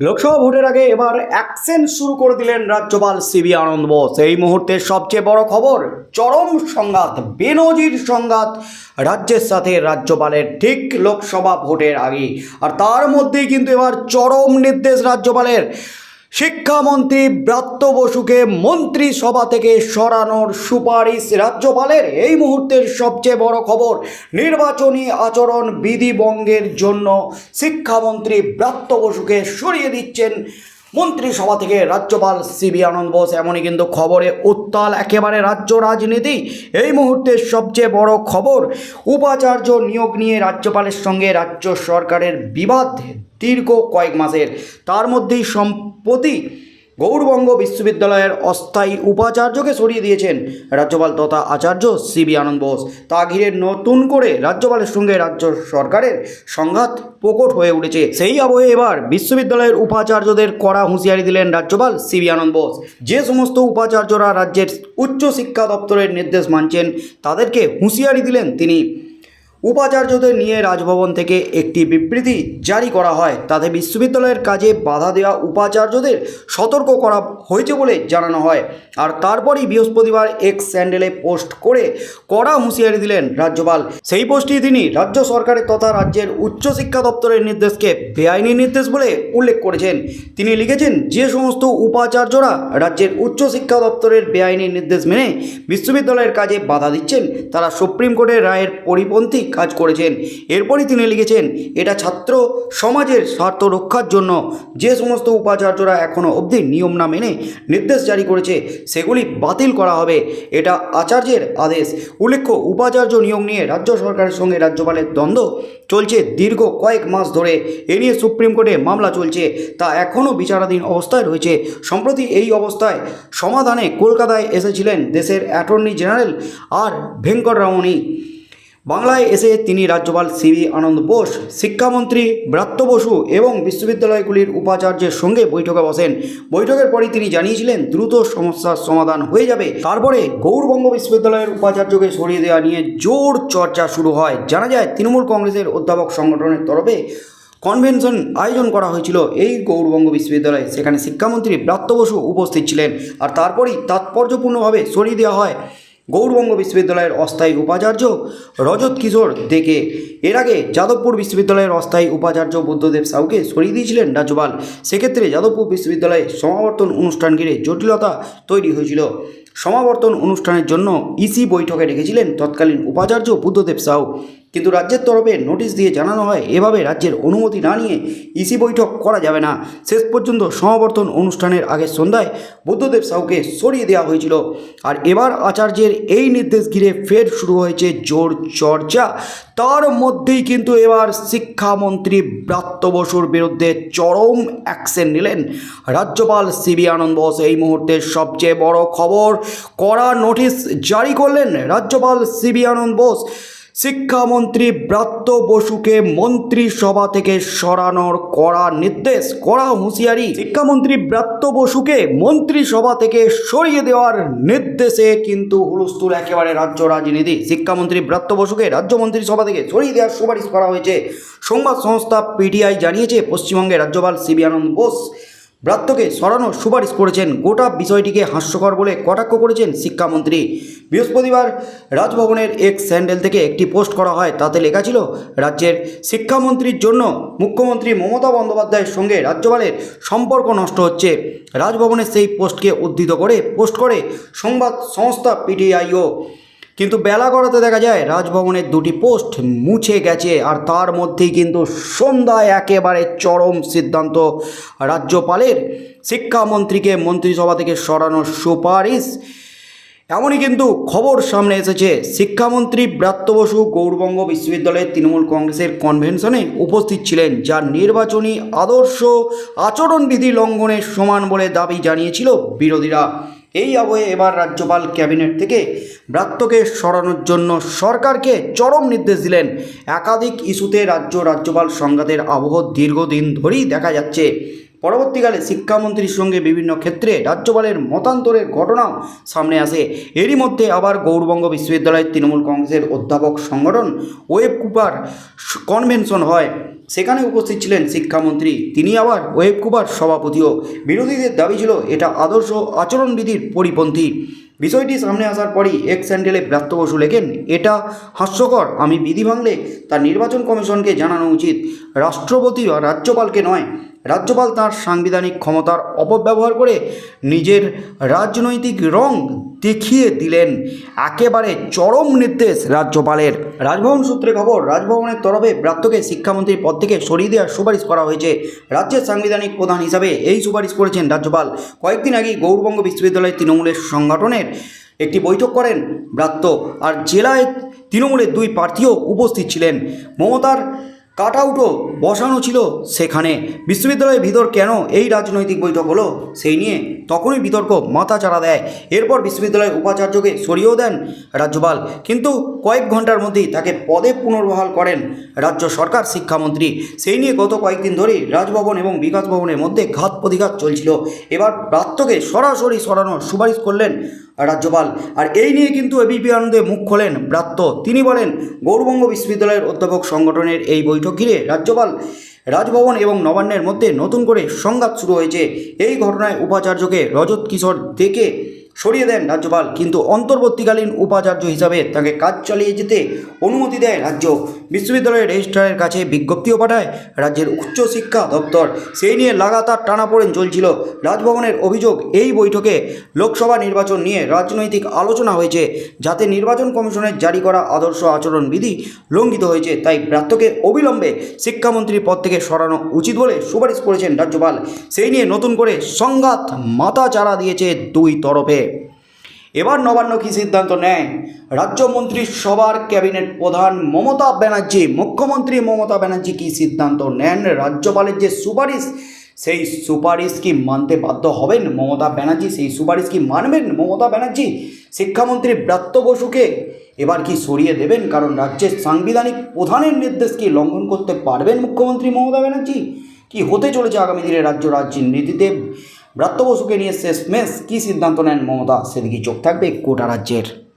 লোকসভা ভোটের আগে এবার অ্যাকশন শুরু করে দিলেন রাজ্যপাল সিবি আনন্দ বোস। এই মুহূর্তে সবচেয়ে বড় খবর, চরম সংঘাত, বেনজির সংঘাত রাজ্যের সাথে রাজ্যপালের ঠিক লোকসভা ভোটের আগে আর তার মধ্যেই কিন্তু এবার চরম নির্দেশ রাজ্যপালের। শিক্ষামন্ত্রী ব্রাত্য বসুকে মন্ত্রিসভা থেকে সরানোর সুপারিশ রাজ্যপালের। এই মুহূর্তের সবচেয়ে বড় খবর, নির্বাচনী আচরণ বিধিভঙ্গের জন্য শিক্ষামন্ত্রী ব্রাত্য বসুকে সরিয়ে দিচ্ছেন মন্ত্রিসভা থেকে রাজ্যপাল সিবি আনন্দ বোস। এমনই কিন্তু খবরে উত্তাল একেবারে রাজ্য রাজনীতি। এই মুহূর্তের সবচেয়ে বড় খবর, উপাচার্য নিয়োগ নিয়ে রাজ্যপালের সঙ্গে রাজ্য সরকারের বিবাদ। দীর্ঘ কয়েক মাসের। তার মধ্যেই সম্প্রতি গৌরবঙ্গ বিশ্ববিদ্যালয়ের অস্থায়ী উপাচার্যকে সরিয়ে দিয়েছেন রাজ্যপাল তথা আচার্য সিবি আনন্দ বোস। তা ঘিরে নতুন করে রাজ্যপালের সঙ্গে রাজ্য সরকারের সংঘাত প্রকট হয়ে উঠেছে। সেই আবহে এবার বিশ্ববিদ্যালয়ের উপাচার্যদের কড়া হুঁশিয়ারি দিলেন রাজ্যপাল সিবি আনন্দ বোস। যে সমস্ত উপাচার্যরা রাজ্যের উচ্চ শিক্ষা দপ্তরের নির্দেশ মানছেন, তাদেরকে হুঁশিয়ারি দিলেন তিনি। উপাচার্যদের নিয়ে রাজভবন থেকে একটি বিবৃতি জারি করা হয়। তাতে বিশ্ববিদ্যালয়ের কাজে বাধা দেওয়া উপাচার্যদের সতর্ক করা হয়েছে বলে জানানো হয়। আর তারপরই বৃহস্পতিবার এক্স স্যান্ডেলে পোস্ট করে কড়া হুঁশিয়ারি দিলেন রাজ্যপাল। সেই পোস্টটি তিনি রাজ্য সরকারের তথা রাজ্যের উচ্চশিক্ষা দপ্তরের নির্দেশকে বেআইনি নির্দেশ বলে উল্লেখ করেছেন। তিনি লিখেছেন, যে সমস্ত উপাচার্যরা রাজ্যের উচ্চশিক্ষা দপ্তরের বেআইনি নির্দেশ মেনে বিশ্ববিদ্যালয়ের কাজে বাধা দিচ্ছেন, তারা সুপ্রিম কোর্টের রায়ের পরিপন্থী কাজ করেছেন। এরপরই তিনি লিখেছেন, এটা ছাত্র সমাজের স্বার্থ রক্ষার জন্য যে সমস্ত উপাচার্যরা এখনও অবধি নিয়ম না মেনে নির্দেশ জারি করেছে, সেগুলি বাতিল করা হবে। এটা আচার্যের আদেশ। উল্লেখ্য, উপাচার্য নিয়োগ নিয়ে রাজ্য সরকারের সঙ্গে রাজ্যপালের দ্বন্দ্ব চলছে দীর্ঘ কয়েক মাস ধরে। এ নিয়ে সুপ্রিম কোর্টে মামলা চলছে, তা এখনও বিচারাধীন অবস্থায় রয়েছে। সম্প্রতি এই অবস্থায় সমাধানে কলকাতায় এসেছিলেন দেশের অ্যাটর্নি জেনারেল আর ভেঙ্কটরমণী। বাংলায় এসে তিনি রাজ্যপাল সিবি আনন্দ বোস, শিক্ষামন্ত্রী ব্রাত্য বসু এবং বিশ্ববিদ্যালয়গুলির উপাচার্যের সঙ্গে বৈঠকে বসেন। বৈঠকের পরই তিনি জানিয়েছিলেন, দ্রুত সমস্যার সমাধান হয়ে যাবে। তারপরে গৌরবঙ্গ বিশ্ববিদ্যালয়ের উপাচার্যকে সরিয়ে দেওয়া নিয়ে জোর চর্চা শুরু হয়। জানা যায়, তৃণমূল কংগ্রেসের অধ্যাপক সংগঠনের তরফে কনভেনশন আয়োজন করা হয়েছিল। এই গৌরবঙ্গ বিশ্ববিদ্যালয়ে সেখানে শিক্ষামন্ত্রী ব্রাত্য বসু উপস্থিত ছিলেন। আর তারপরই তাৎপর্যপূর্ণভাবে সরিয়ে দেওয়া হয়। গৌরবঙ্গ বিশ্ববিদ্যালয়ের অস্থায়ী উপাচার্য রজত কিশোর দেখে এর আগে যাদবপুর বিশ্ববিদ্যালয়ের অস্থায়ী উপাচার্য বুদ্ধদেব সাউকে সরিয়ে দিয়েছিলেন রাজ্যপাল। সেক্ষেত্রে যাদবপুর বিশ্ববিদ্যালয়ে সমাবর্তন অনুষ্ঠান ঘিরে জটিলতা তৈরি হয়েছিল। সমাবর্তন অনুষ্ঠানের জন্য ইসি বৈঠকে রেখেছিলেন তৎকালীন উপাচার্য বুদ্ধদেব সাউ কিন্তু রাজ্যের তরফে নোটিশ দিয়ে জানানো হয়, এভাবে রাজ্যের অনুমতি না নিয়ে ইসি বৈঠক করা যাবে না। শেষ পর্যন্ত সমাবর্তন অনুষ্ঠানের আগের সন্ধ্যায় বুদ্ধদেব সাউকে সরিয়ে দেওয়া হয়েছিল। আর এবার আচার্যের এই নির্দেশ ঘিরে ফের শুরু হয়েছে জোর চর্চা। তার মধ্যেই কিন্তু এবার শিক্ষামন্ত্রী ব্রাত্য বসুর বিরুদ্ধে চরম অ্যাকশন নিলেন রাজ্যপাল সিবি আনন্দ বোস। এই মুহূর্তে সবচেয়ে বড় খবর, কড়া নোটিশ জারি করলেন রাজ্যপাল সিবি আনন্দ বোস। শিক্ষামন্ত্রী ব্রাত্য বসুকে মন্ত্রিসভা থেকে সরানোর কড়া নির্দেশ, কড়া হুঁশিয়ারি। শিক্ষামন্ত্রী ব্রাত্য বসুকে মন্ত্রিসভা থেকে সরিয়ে দেওয়ার নির্দেশে কিন্তু হুলস্থুল একেবারে রাজ্য রাজনীতি। শিক্ষামন্ত্রী ব্রাত্য বসুকে রাজ্য মন্ত্রিসভা থেকে সরিয়ে দেওয়ার সুপারিশ করা হয়েছে। সংবাদ সংস্থা পিটিআই জানিয়েছে, পশ্চিমবঙ্গের রাজ্যপাল সিবি আনন্দ বোস ব্রাত্যকে সরানোর সুপারিশ করেছেন গোটা বিষয়টিকে হাস্যকর বলে কটাক্ষ করেছেন শিক্ষামন্ত্রী। বৃহস্পতিবার রাজভবনের এক স্যান্ডেল থেকে একটি পোস্ট করা হয়, তাতে লেখা ছিল, রাজ্যের শিক্ষামন্ত্রীর জন্য মুখ্যমন্ত্রী মমতা বন্দ্যোপাধ্যায়ের সঙ্গে রাজ্যপালের সম্পর্ক নষ্ট হচ্ছে। রাজভবনের সেই পোস্টকে উদ্ধৃত করে পোস্ট করে সংবাদ সংস্থা পিটিআইও। কিন্তু বেলা গড়াতে দেখা যায় রাজভবনের দুটি পোস্ট মুছে গেছে আর তার মধ্যেই কিন্তু সন্ধ্যায় একেবারে চরম সিদ্ধান্ত রাজ্যপালের। শিক্ষামন্ত্রীকে মন্ত্রিসভা থেকে সরানোর সুপারিশ। এমনই কিন্তু খবর সামনে এসেছে। শিক্ষামন্ত্রী ব্রাত্য বসু গৌরবঙ্গ বিশ্ববিদ্যালয়ের তৃণমূল কংগ্রেসের কনভেনশনে উপস্থিত ছিলেন, যার নির্বাচনী আদর্শ আচরণবিধি লঙ্ঘনের সমান বলে দাবি জানিয়েছিল বিরোধীরা। এই আবহে এবার রাজ্যপাল ক্যাবিনেট থেকে ব্রাত্যকে সরানোর জন্য সরকারকে চরম নির্দেশ দিলেন। একাধিক ইস্যুতে রাজ্য রাজ্যপাল সংঘাতের আবহ দীর্ঘদিন ধরেই দেখা যাচ্ছে। পরবর্তীকালে শিক্ষামন্ত্রীর সঙ্গে বিভিন্ন ক্ষেত্রে রাজ্যপালের মতান্তরের ঘটনাও সামনে আসে। এরই মধ্যে আবার গৌরবঙ্গ বিশ্ববিদ্যালয়ের তৃণমূল কংগ্রেসের অধ্যাপক সংগঠন ওয়েব কুপার কনভেনশন হয়। সেখানে উপস্থিত ছিলেন শিক্ষামন্ত্রী। তিনি আবার ওয়েব কুপার সভাপতিও। বিরোধীদের দাবি ছিল এটা আদর্শ আচরণবিধির পরিপন্থী। বিষয়টি সামনে আসার পরই এক স্যান্ডেলে ব্রাত্য বসু লেখেন, এটা হাস্যকর। আমি বিধি ভাঙলে তার নির্বাচন কমিশনকে জানানো উচিত। রাষ্ট্রপতি বা রাজ্যপালকে নয় রাজ্যপাল তার সাংবিধানিক ক্ষমতার অপব্যবহার করে নিজের রাজনৈতিক রং দেখিয়ে দিলেন। একেবারে চরম নির্দেশ রাজ্যপালের। রাজভবন সূত্রে খবর, রাজভবনের তরফে ব্রাত্যকে শিক্ষামন্ত্রীর পদ থেকে সরিয়ে দেওয়ার সুপারিশ করা হয়েছে। রাজ্যের সাংবিধানিক প্রধান হিসাবে এই সুপারিশ করেছেন রাজ্যপাল। কয়েকদিন আগেই গৌরবঙ্গ বিশ্ববিদ্যালয়ের তৃণমূলের সংগঠনের একটি বৈঠক করেন ব্রাত্য। আর জেলায় তৃণমূলের দুই প্রার্থীও উপস্থিত ছিলেন। মমতার কাট আউটও বসানো ছিল সেখানে। বিশ্ববিদ্যালয়ের ভিতর কেন এই রাজনৈতিক বৈঠক হলো? সেই নিয়ে তখনই বিতর্ক মাথা চাড়া দেয়। এরপর বিশ্ববিদ্যালয়ের উপাচার্যকে সরিয়েও দেন রাজ্যপাল। কিন্তু কয়েক ঘণ্টার মধ্যেই তাকে পদে পুনর্বহাল করেন রাজ্য সরকার শিক্ষামন্ত্রী। সেই নিয়ে গত কয়েকদিন ধরেই রাজভবন এবং বিকাশ ভবনের মধ্যে ঘাত প্রতিঘাত চলছিল। এবার প্রাত্যকে সরাসরি সরানোর সুপারিশ করলেন রাজ্যপাল। আর এই নিয়ে কিন্তু এবিপি আনন্দে মুখ খোলেন ব্রাত্য। তিনি বলেন, গৌরবঙ্গ বিশ্ববিদ্যালয়ের অধ্যাপক সংগঠনের এই বৈঠক ঘিরে রাজ্যপাল রাজভবন এবং নবান্নের মধ্যে নতুন করে সংঘাত শুরু হয়েছে। এই ঘটনায় উপাচার্যকে রজত কিশোর দেখে সরিয়ে দেন রাজ্যপাল। কিন্তু অন্তর্বর্তীকালীন উপাচার্য হিসাবে তাকে কাজ চালিয়ে যেতে অনুমতি দেয় রাজ্য। বিশ্ববিদ্যালয়ের রেজিস্ট্রারের কাছে বিজ্ঞপ্তিও পাঠায় রাজ্যের উচ্চশিক্ষা দপ্তর। সেই নিয়ে লাগাতার টানাপোড়েন চলছিল। রাজভবনের অভিযোগ, এই বৈঠকে লোকসভা নির্বাচন নিয়ে রাজনৈতিক আলোচনা হয়েছে, যাতে নির্বাচন কমিশনের জারি করা আদর্শ আচরণ বিধি লঙ্ঘিত হয়েছে। তাই ব্রাত্যকে অবিলম্বে শিক্ষামন্ত্রীর পদ থেকে সরানো উচিত বলে সুপারিশ করেছেন রাজ্যপাল। সেই নিয়ে নতুন করে সংঘাত মাথা চাড়া দিয়েছে দুই তরফে। এবার নবান্ন কী সিদ্ধান্ত নেয়? রাজ্যমন্ত্রী সবার ক্যাবিনেট প্রধান মমতা ব্যানার্জি, মুখ্যমন্ত্রী মমতা ব্যানার্জি কী সিদ্ধান্ত নেন? রাজ্যপালের যে সুপারিশ, সেই সুপারিশ কি মানতে বাধ্য হবেন মমতা ব্যানার্জি? সেই সুপারিশ কি মানবেন মমতা ব্যানার্জি? শিক্ষামন্ত্রী ব্রাত্য বসুকে এবার কি সরিয়ে দেবেন? কারণ রাজ্যের সাংবিধানিক প্রধানের নির্দেশ কি লঙ্ঘন করতে পারবেন মুখ্যমন্ত্রী মমতা ব্যানার্জি? কি হতে চলেছে আগামী দিনে রাজ্য রাজনীতিতে? ব্রাত্য বসুকে নিয়ে শেষ মেশ কী সিদ্ধান্ত নেন মমতা? সেদিকে চোখ থাকবে গোটা রাজ্যের।